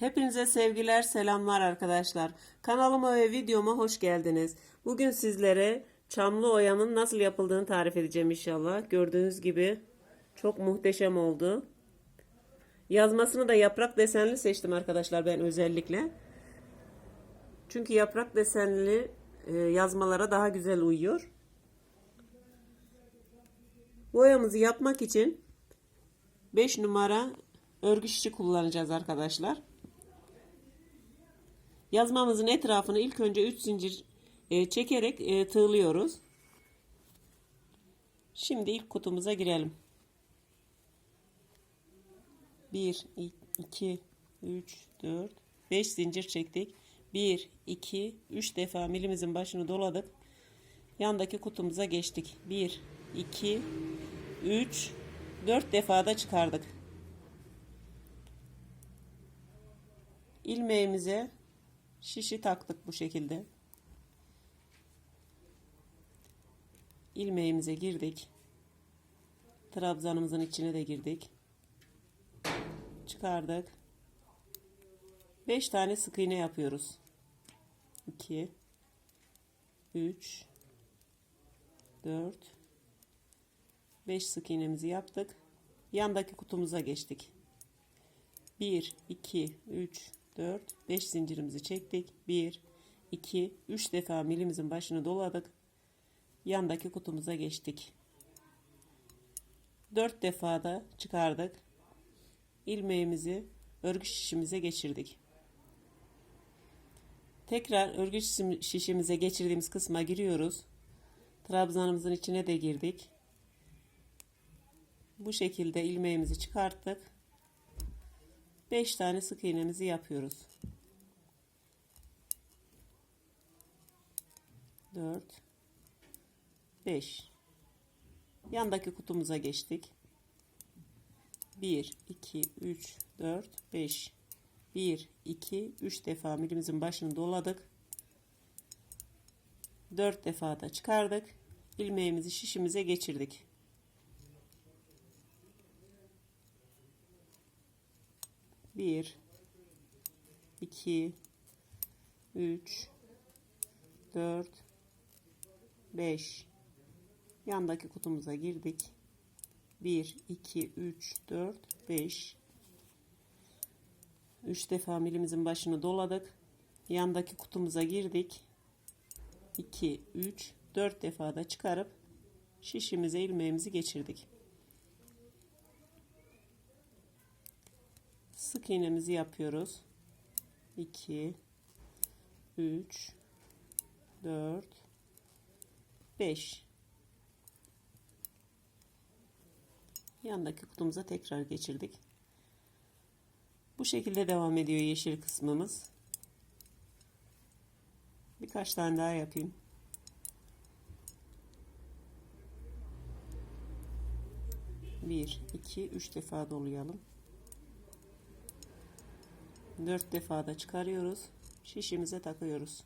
Hepinize sevgiler, selamlar arkadaşlar. Kanalıma ve videoma hoş geldiniz. Bugün sizlere çamlı oyamın nasıl yapıldığını tarif edeceğim inşallah. Gördüğünüz gibi çok muhteşem oldu. Yazmasını da yaprak desenli seçtim arkadaşlar ben özellikle. Çünkü yaprak desenli e, yazmalara daha güzel uyuyor. Bu oyamızı yapmak için 5 numara örgü şişi kullanacağız arkadaşlar. Yazmamızın etrafını ilk önce 3 zincir e, çekerek e, tığlıyoruz. Şimdi ilk kutumuza girelim. 1 2 3 4 5 zincir çektik. 1 2 3 defa milimizin başını doladık. Yandaki kutumuza geçtik. 1 2 3 4 defa da çıkardık. ilmeğimize şişi taktık bu şekilde. ilmeğimize girdik. Trabzanımızın içine de girdik. Çıkardık. 5 tane sık iğne yapıyoruz. 2 3 4 5 sık iğnemizi yaptık. Yandaki kutumuza geçtik. 1 2 3 4 5 zincirimizi çektik. 1 2 3 defa milimizin başını doladık. Yandaki kutumuza geçtik. 4 defa da çıkardık. ilmeğimizi örgü şişimize geçirdik. Tekrar örgü şişimize geçirdiğimiz kısma giriyoruz. Trabzanımızın içine de girdik. Bu şekilde ilmeğimizi çıkarttık. 5 tane sık iğnemizi yapıyoruz. 4 5 Yandaki kutumuza geçtik. 1 2 3 4 5 1 2 3 defa milimizin başını doladık. 4 defa da çıkardık. ilmeğimizi şişimize geçirdik. Bir, iki, üç, dört, beş. Yandaki kutumuza girdik. Bir, iki, üç, dört, beş. Üç defa milimizin başını doladık. Yandaki kutumuza girdik. 2, 3, 4 defa da çıkarıp şişimize ilmeğimizi geçirdik. Sık iğnemizi yapıyoruz. 2 3 4 5 Yandaki kutumuza tekrar geçirdik. Bu şekilde devam ediyor yeşil kısmımız. Birkaç tane daha yapayım. Bir, iki, üç defa dolayalım. Dört defa da çıkarıyoruz. Şişimize takıyoruz.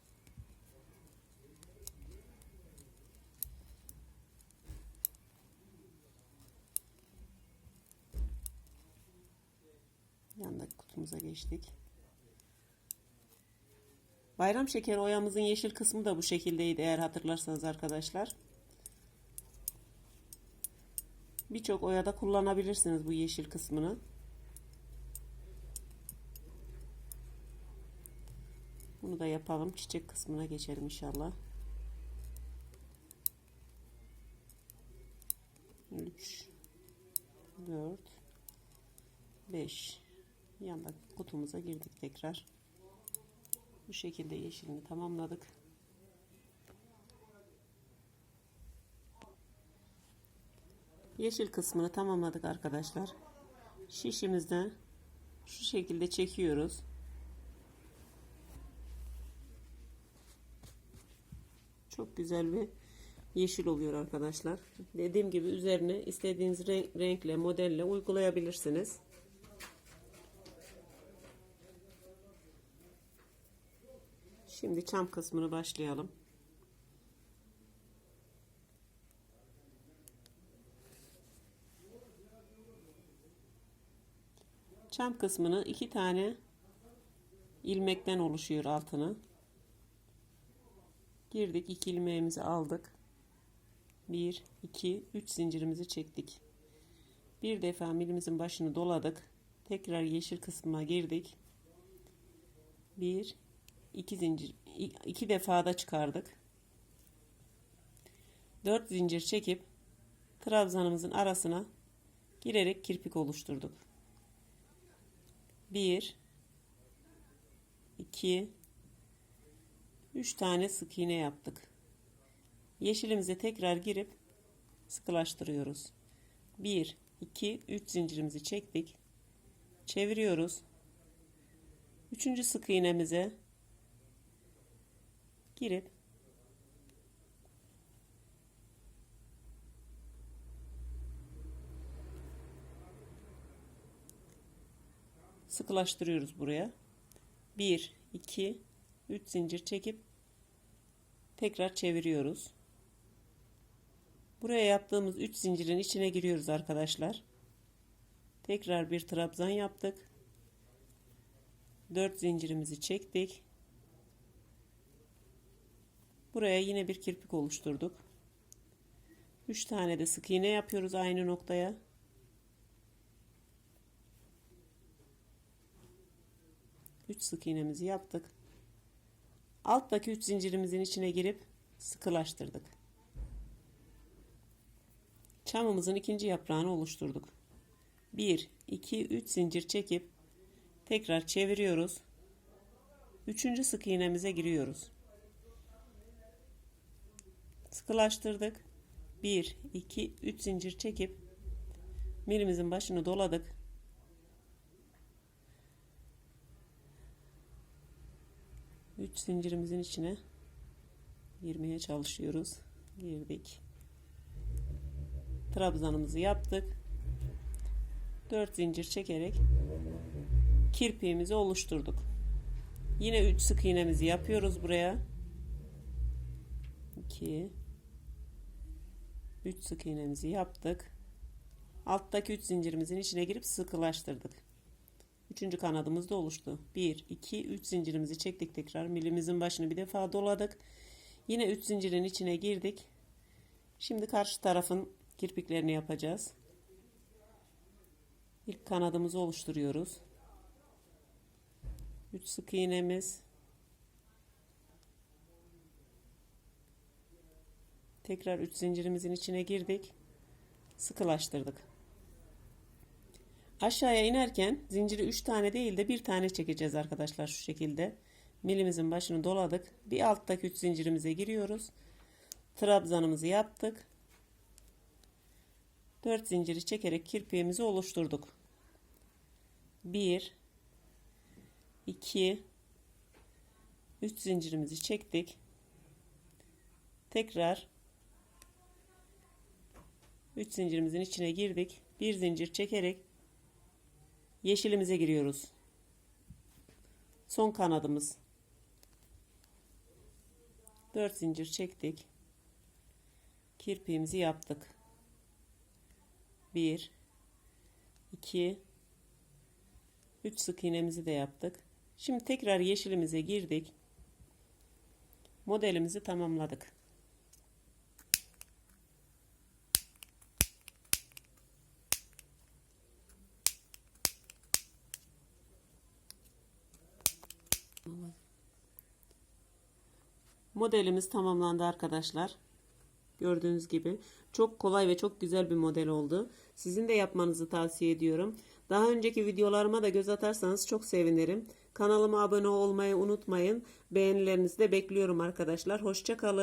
Yandaki kutumuza geçtik. Bayram şekeri oyamızın yeşil kısmı da bu şekildeydi eğer hatırlarsanız arkadaşlar. Birçok oyada kullanabilirsiniz bu yeşil kısmını. Bunu da yapalım. Çiçek kısmına geçelim inşallah. 3 4 5 Yandaki kutumuza girdik tekrar. Bu şekilde yeşilini tamamladık. Yeşil kısmını tamamladık arkadaşlar. Şişimizden şu şekilde çekiyoruz. Çok güzel bir yeşil oluyor arkadaşlar. Dediğim gibi üzerine istediğiniz renk, renkle, modelle uygulayabilirsiniz. Şimdi çam kısmını başlayalım. Çam kısmını iki tane ilmekten oluşuyor altını. Girdik. iki ilmeğimizi aldık. 1, 2, 3 zincirimizi çektik. Bir defa milimizin başını doladık. Tekrar yeşil kısmına girdik. 1, 2 zincir, 2 defa da çıkardık. 4 zincir çekip trabzanımızın arasına girerek kirpik oluşturduk. 1 2 3 tane sık iğne yaptık. Yeşilimize tekrar girip sıkılaştırıyoruz. 1 2 3 zincirimizi çektik. Çeviriyoruz. Üçüncü sık iğnemize girip sıkılaştırıyoruz buraya. 1 2 3 zincir çekip tekrar çeviriyoruz. Buraya yaptığımız 3 zincirin içine giriyoruz arkadaşlar. Tekrar bir trabzan yaptık. 4 zincirimizi çektik. Buraya yine bir kirpik oluşturduk. 3 tane de sık iğne yapıyoruz aynı noktaya. Üç sık iğnemizi yaptık. Alttaki 3 zincirimizin içine girip sıkılaştırdık. Çamımızın ikinci yaprağını oluşturduk. 1 2 3 zincir çekip tekrar çeviriyoruz. Üçüncü sık iğnemize giriyoruz. Sıkılaştırdık. 1 2 3 zincir çekip milimizin başını doladık. Üç zincirimizin içine girmeye çalışıyoruz. Girdik. Trabzanımızı yaptık. 4 zincir çekerek kirpiğimizi oluşturduk. Yine 3 sık iğnemizi yapıyoruz buraya. 2 3 sık iğnemizi yaptık. Alttaki 3 zincirimizin içine girip sıkılaştırdık. Üçüncü kanadımız da oluştu. 1 2 3 zincirimizi çektik tekrar. Milimizin başını bir defa doladık. Yine 3 zincirin içine girdik. Şimdi karşı tarafın kirpiklerini yapacağız. İlk kanadımızı oluşturuyoruz. 3 sık iğnemiz. Tekrar 3 zincirimizin içine girdik. Sıkılaştırdık. Aşağıya inerken zinciri 3 tane değil de bir tane çekeceğiz arkadaşlar şu şekilde. Milimizin başını doladık. Bir alttaki 3 zincirimize giriyoruz. Trabzanımızı yaptık. 4 zinciri çekerek kirpiğimizi oluşturduk. 1 2 3 zincirimizi çektik. Tekrar 3 zincirimizin içine girdik. Bir zincir çekerek yeşilimize giriyoruz. Son kanadımız. 4 zincir çektik. Kirpiğimizi yaptık. 1 2 3 sık iğnemizi de yaptık. Şimdi tekrar yeşilimize girdik. Modelimizi tamamladık. Modelimiz tamamlandı arkadaşlar. Gördüğünüz gibi çok kolay ve çok güzel bir model oldu. Sizin de yapmanızı tavsiye ediyorum. Daha önceki videolarıma da göz atarsanız çok sevinirim. Kanalıma abone olmayı unutmayın. Beğenilerinizi de bekliyorum arkadaşlar. Hoşçakalın.